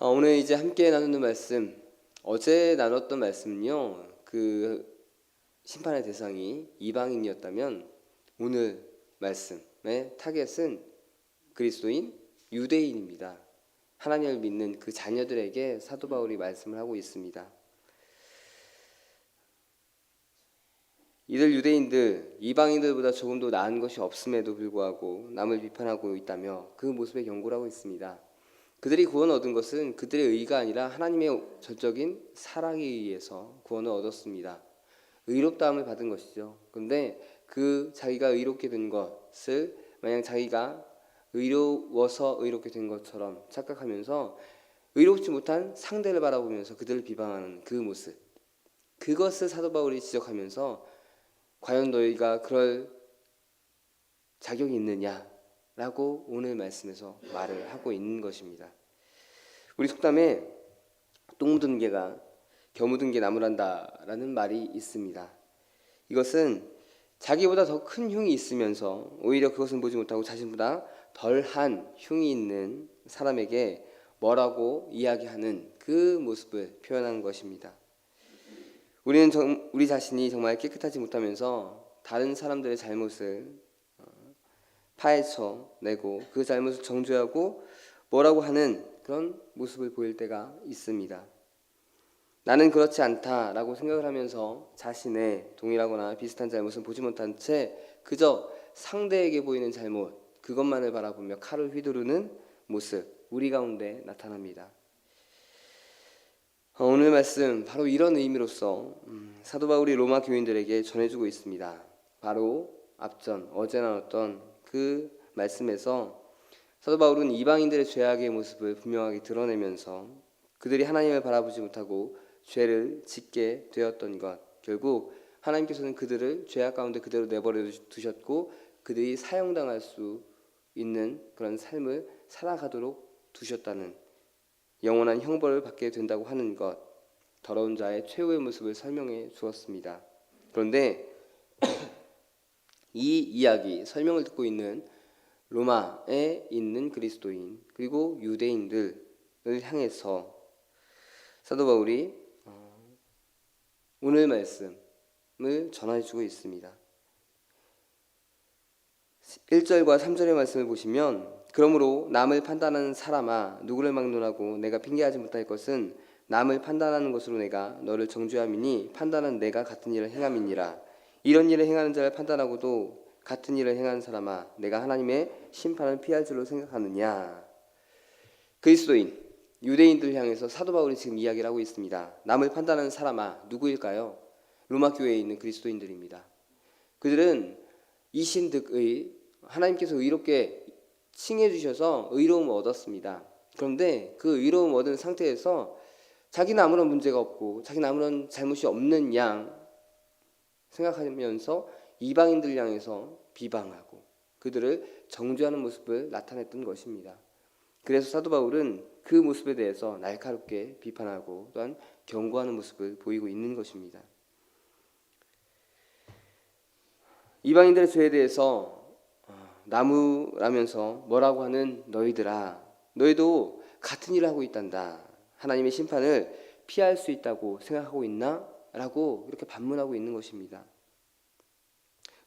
어, 오늘 이제 함께 나누는 말씀 어제 나눴던 말씀은요 그 심판의 대상이 이방인이었다면 오늘 말씀의 타겟은 그리스도인 유대인입니다. 하나님을 믿는 그 자녀들에게 사도 바울이 말씀을 하고 있습니다. 이들 유대인들 이방인들보다 조금도 나은 것이 없음에도 불구하고 남을 비판하고 있다며 그 모습에 경고를 하고 있습니다. 그들이 구원 얻은 것은 그들의 의가 아니라 하나님의 전적인 사랑에 의해서 구원을 얻었습니다. 의롭다함을 받은 것이죠. 그런데 그 자기가 의롭게 된 것을 만약 자기가 의로워서 의롭게 된 것처럼 착각하면서 의롭지 못한 상대를 바라보면서 그들을 비방하는 그 모습. 그것을 사도 바울이 지적하면서 과연 너희가 그럴 자격이 있느냐라고 오늘 말씀에서 말을 하고 있는 것입니다. 우리 속담에 똥 묻은 개가 겨 묻은 게 나무란다라는 말이 있습니다. 이것은 자기보다 더 큰 흉이 있으면서 오히려 그것을 보지 못하고 자신보다 덜한 흉이 있는 사람에게 뭐라고 이야기하는 그 모습을 표현한 것입니다. 우리는 정, 우리 자신이 정말 깨끗하지 못하면서 다른 사람들의 잘못을 어, 파헤쳐 내고 그 잘못을 정죄하고 뭐라고 하는 그런 모습을 보일 때가 있습니다. 나는 그렇지 않다라고 생각을 하면서 자신의 동일하거나 비슷한 잘못은 보지 못한 채 그저 상대에게 보이는 잘못 그것만을 바라보며 칼을 휘두르는 모습 우리 가운데 나타납니다. 어, 오늘 말씀 바로 이런 의미로서 음, 사도 바울이 로마 교인들에게 전해주고 있습니다. 바로 앞전 어제 나눴던 그 말씀에서 사도 바울은 이방인들의 죄악의 모습을 분명하게 드러내면서 그들이 하나님을 바라보지 못하고 죄를 짓게 되었던 것 결국 하나님께서는 그들을 죄악 가운데 그대로 내버려 두셨고 그들이 사형당할 수 있는 그런 삶을 살아가도록 두셨다는 영원한 형벌을 받게 된다고 하는 것 더러운 자의 최후의 모습을 설명해 주었습니다. 그런데 이 이야기 설명을 듣고 있는 로마에 있는 그리스도인 그리고 유대인들을 향해서 사도 바울이 어, 오늘 말씀을 전해주고 있습니다. 1절과 3절의 말씀을 보시면 그러므로 남을 판단하는 사람아 누구를 막론하고 내가 핑계하지 못할 것은 남을 판단하는 것으로 내가 너를 정죄함이니 판단은 내가 같은 일을 행함이니라 이런 일을 행하는 자를 판단하고도 같은 일을 행하는 사람아 내가 하나님의 심판을 피할 줄로 생각하느냐 그리스도인 유대인들 향해서 사도 바울이 지금 이야기를 하고 있습니다. 남을 판단하는 사람아 누구일까요? 로마 교회에 있는 그리스도인들입니다. 그들은 이신득의 하나님께서 의롭게 칭해 주셔서 의로움을 얻었습니다. 그런데 그 의로움 얻은 상태에서 자기는 아무런 문제가 없고 자기는 아무런 잘못이 없는 양 생각하면서 이방인들 향해서 비방하고 그들을 정죄하는 모습을 나타냈던 것입니다. 그래서 사도 바울은 그 모습에 대해서 날카롭게 비판하고 또한 경고하는 모습을 보이고 있는 것입니다. 이방인들의 죄에 대해서 어, 나무라면서 뭐라고 하는 너희들아 너희도 같은 일을 하고 있단다. 하나님의 심판을 피할 수 있다고 생각하고 있나? 라고 이렇게 반문하고 있는 것입니다.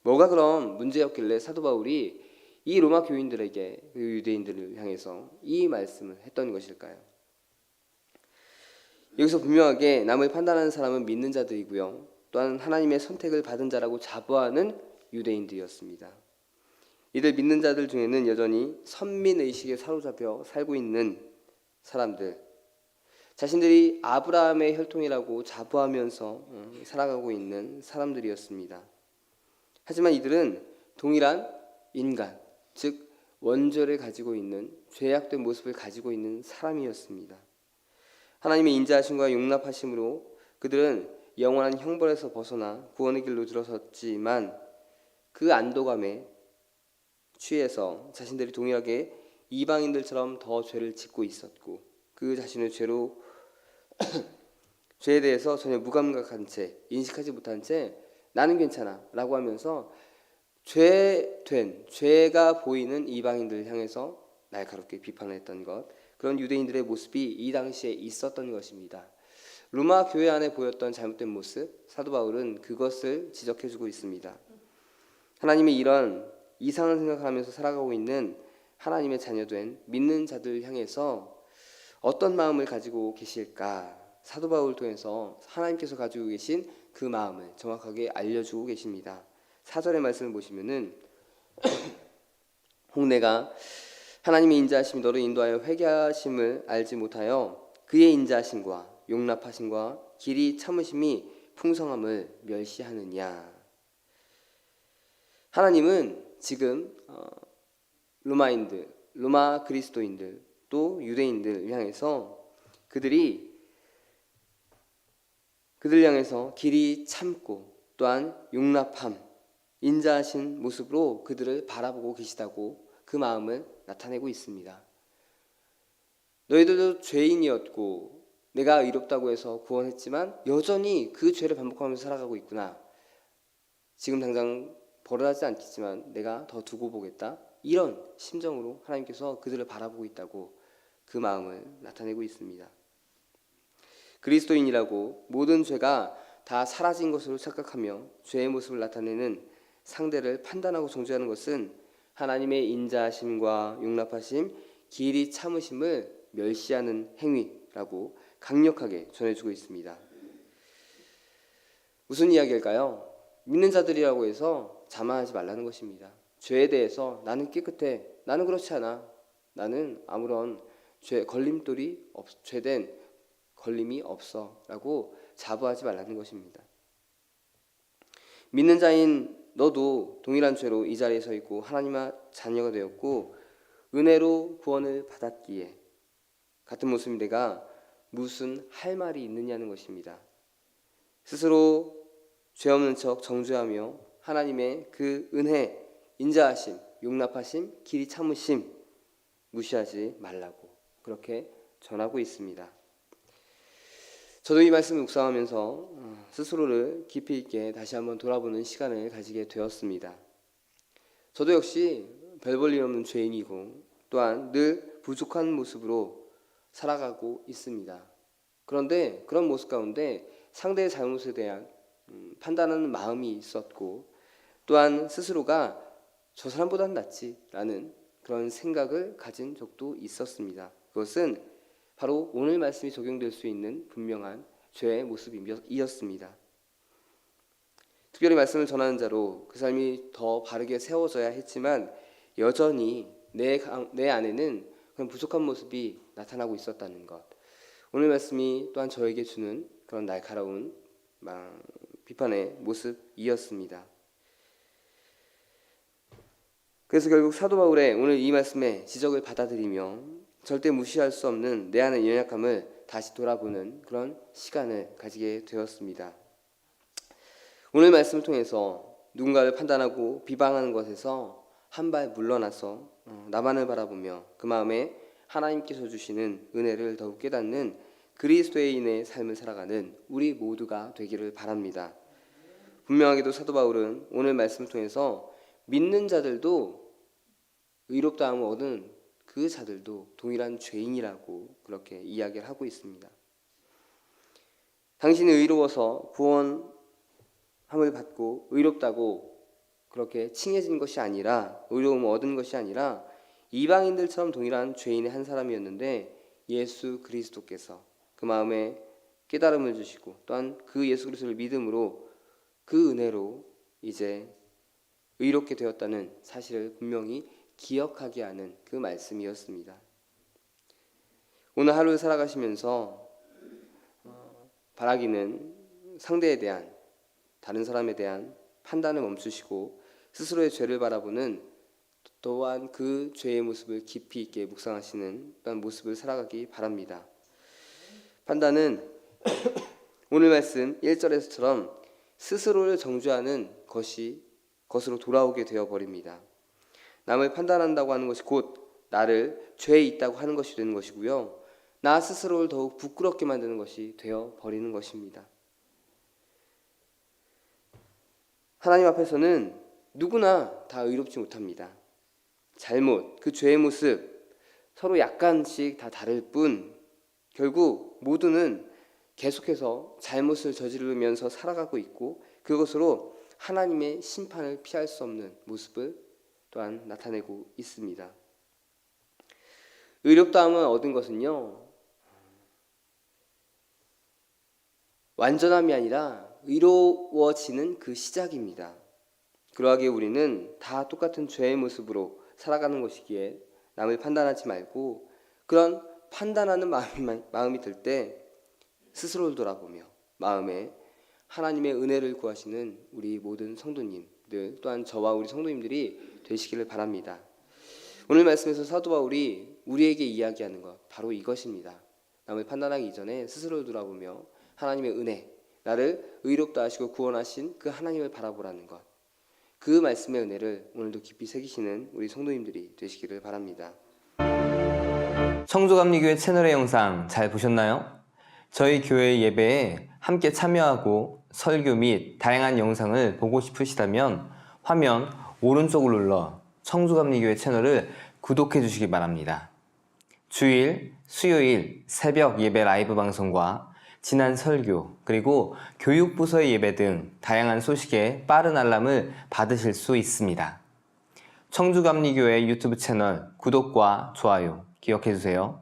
뭐가 그럼 문제였길래 사도 바울이 이 로마 교인들에게 그 유대인들을 향해서 이 말씀을 했던 것일까요? 여기서 분명하게 남을 판단하는 사람은 믿는 자들이고요. 또한 하나님의 선택을 받은 자라고 자부하는 유대인들이었습니다. 이들 믿는 자들 중에는 여전히 선민 의식에 사로잡혀 살고 있는 사람들, 자신들이 아브라함의 혈통이라고 자부하면서 음, 살아가고 있는 사람들이었습니다. 하지만 이들은 동일한 인간, 즉 원죄를 가지고 있는 죄악된 모습을 가지고 있는 사람이었습니다. 하나님의 인자하심과 용납하심으로 그들은 영원한 형벌에서 벗어나 구원의 길로 들어섰지만 그 안도감에 취해서 자신들이 동일하게 이방인들처럼 더 죄를 짓고 있었고 그 자신을 죄로 죄에 대해서 전혀 무감각한 채 인식하지 못한 채 나는 괜찮아 라고 하면서 죄된 죄가 보이는 이방인들을 향해서 날카롭게 비판을 했던 것 그런 유대인들의 모습이 이 당시에 있었던 것입니다. 로마 교회 안에 보였던 잘못된 모습, 사도 바울은 그것을 지적해주고 있습니다. 하나님의 이런 이상한 생각을 하면서 살아가고 있는 하나님의 자녀된 믿는 자들 향해서 어떤 마음을 가지고 계실까? 사도 바울 통해서 하나님께서 가지고 계신 그 마음을 정확하게 알려주고 계십니다. 사절의 말씀을 보시면은 홍내가 하나님의 인자하심이 너를 인도하여 회개하심을 알지 못하여 그의 인자하심과 용납하심과 길이 참으심이 풍성함을 멸시하느냐. 하나님은 지금 어, 로마인들, 로마 그리스도인들 또 유대인들 향해서 그들이 그들 향해서 길이 참고 또한 용납함, 인자하신 모습으로 그들을 바라보고 계시다고 그 마음을 나타내고 있습니다. 너희들도 죄인이었고 내가 의롭다고 해서 구원했지만 여전히 그 죄를 반복하면서 살아가고 있구나. 지금 당장 벌어하지 않겠지만 내가 더 두고 보겠다. 이런 심정으로 하나님께서 그들을 바라보고 있다고 그 마음을 나타내고 있습니다. 그리스도인이라고 모든 죄가 다 사라진 것으로 착각하며 죄의 모습을 나타내는 상대를 판단하고 정죄하는 것은 하나님의 인자하심과 용납하심, 길이 참으심을 멸시하는 행위라고 강력하게 전해주고 있습니다. 무슨 이야기일까요? 믿는 자들이라고 해서 자만하지 말라는 것입니다. 죄에 대해서 나는 깨끗해, 나는 그렇지 않아, 나는 아무런 죄 걸림돌이 없, 죄된 걸림이 없어 라고 자부하지 말라는 것입니다. 믿는 자인 너도 동일한 죄로 이 자리에 서 있고 하나님의 자녀가 되었고 은혜로 구원을 받았기에 같은 모습인 내가 무슨 할 말이 있느냐는 것입니다. 스스로 죄 없는 척 정죄하며 하나님의 그 은혜, 인자하심, 용납하심, 길이 참으심 무시하지 말라고 그렇게 전하고 있습니다. 저도 이 말씀을 묵상하면서 어, 스스로를 깊이 있게 다시 한번 돌아보는 시간을 가지게 되었습니다. 저도 역시 별 볼 일 없는 죄인이고 또한 늘 부족한 모습으로 살아가고 있습니다. 그런데 그런 모습 가운데 상대의 잘못에 대한 음, 판단하는 마음이 있었고 또한 스스로가 저 사람보다는 낫지라는 그런 생각을 가진 적도 있었습니다. 그것은 바로 오늘 말씀이 적용될 수 있는 분명한 죄의 모습이었습니다. 특별히 말씀을 전하는 자로 그 삶이 더 바르게 세워져야 했지만 여전히 내, 내 안에는 그런 부족한 모습이 나타나고 있었다는 것. 오늘 말씀이 또한 저에게 주는 그런 날카로운 비판의 모습이었습니다. 그래서 결국 사도 바울의 오늘 이 말씀에 지적을 받아들이며 절대 무시할 수 없는 내 안의 연약함을 다시 돌아보는 그런 시간을 가지게 되었습니다. 오늘 말씀을 통해서 누군가를 판단하고 비방하는 것에서 한 발 물러나서 어, 나만을 바라보며 그 마음에 하나님께서 주시는 은혜를 더욱 깨닫는 그리스도인의 삶을 살아가는 우리 모두가 되기를 바랍니다. 분명하게도 사도 바울은 오늘 말씀을 통해서 믿는 자들도 의롭다함을 얻은 그 자들도 동일한 죄인이라고 그렇게 이야기를 하고 있습니다. 당신이 의로워서 구원함을 받고 의롭다고 그렇게 칭해진 것이 아니라 의로움을 얻은 것이 아니라 이방인들처럼 동일한 죄인의 한 사람이었는데 예수 그리스도께서 그 마음에 깨달음을 주시고 또한 그 예수 그리스도를 믿음으로 그 은혜로 이제 의롭게 되었다는 사실을 분명히 기억하게 하는 그 말씀이었습니다. 오늘 하루 살아가시면서 어, 바라기는 상대에 대한 다른 사람에 대한 판단을 멈추시고 스스로의 죄를 바라보는 또한 그 죄의 모습을 깊이 있게 묵상하시는 그런 모습을 살아가기 바랍니다. 판단은 오늘 말씀 1절에서처럼 스스로를 정죄하는 것이 것으로 돌아오게 되어 버립니다. 남을 판단한다고 하는 것이 곧 나를 죄에 있다고 하는 것이 되는 것이고요. 나 스스로를 더욱 부끄럽게 만드는 것이 되어 버리는 것입니다. 하나님 앞에서는 누구나 다 의롭지 못합니다. 잘못, 그 죄의 모습, 서로 약간씩 다 다를 뿐 결국 모두는 계속해서 잘못을 저지르면서 살아가고 있고 그것으로 하나님의 심판을 피할 수 없는 모습을 또한 나타내고 있습니다. 의롭다함을 얻은 것은요 완전함이 아니라 의로워지는 그 시작입니다. 그러하기에 우리는 다 똑같은 죄의 모습으로 살아가는 것이기에 남을 판단하지 말고 그런 판단하는 마음이, 마음이 들 때 스스로를 돌아보며 마음에 하나님의 은혜를 구하시는 우리 모든 성도님들 또한 저와 우리 성도님들이 되시기를 바랍니다. 오늘 말씀에서 사도 바울이 우리에게 이야기하는 것 바로 이것입니다. 남을 판단하기 이전에 스스로를 돌아보며 하나님의 은혜, 나를 의롭다 하시고 구원하신 그 하나님을 바라보라는 것. 그 말씀의 은혜를 오늘도 깊이 새기시는 우리 성도님들이 되시기를 바랍니다. 청조감리교회 채널의 영상 잘 보셨나요? 저희 교회 예배에 함께 참여하고 설교 및 다양한 영상을 보고 싶으시다면 화면 오른쪽을 눌러 청조감리교회 채널을 구독해 주시기 바랍니다. 주일, 수요일 새벽 예배 라이브 방송과 지난 설교, 그리고 교육부서의 예배 등 다양한 소식에 빠른 알람을 받으실 수 있습니다. 청주감리교회 유튜브 채널 구독과 좋아요 기억해 주세요.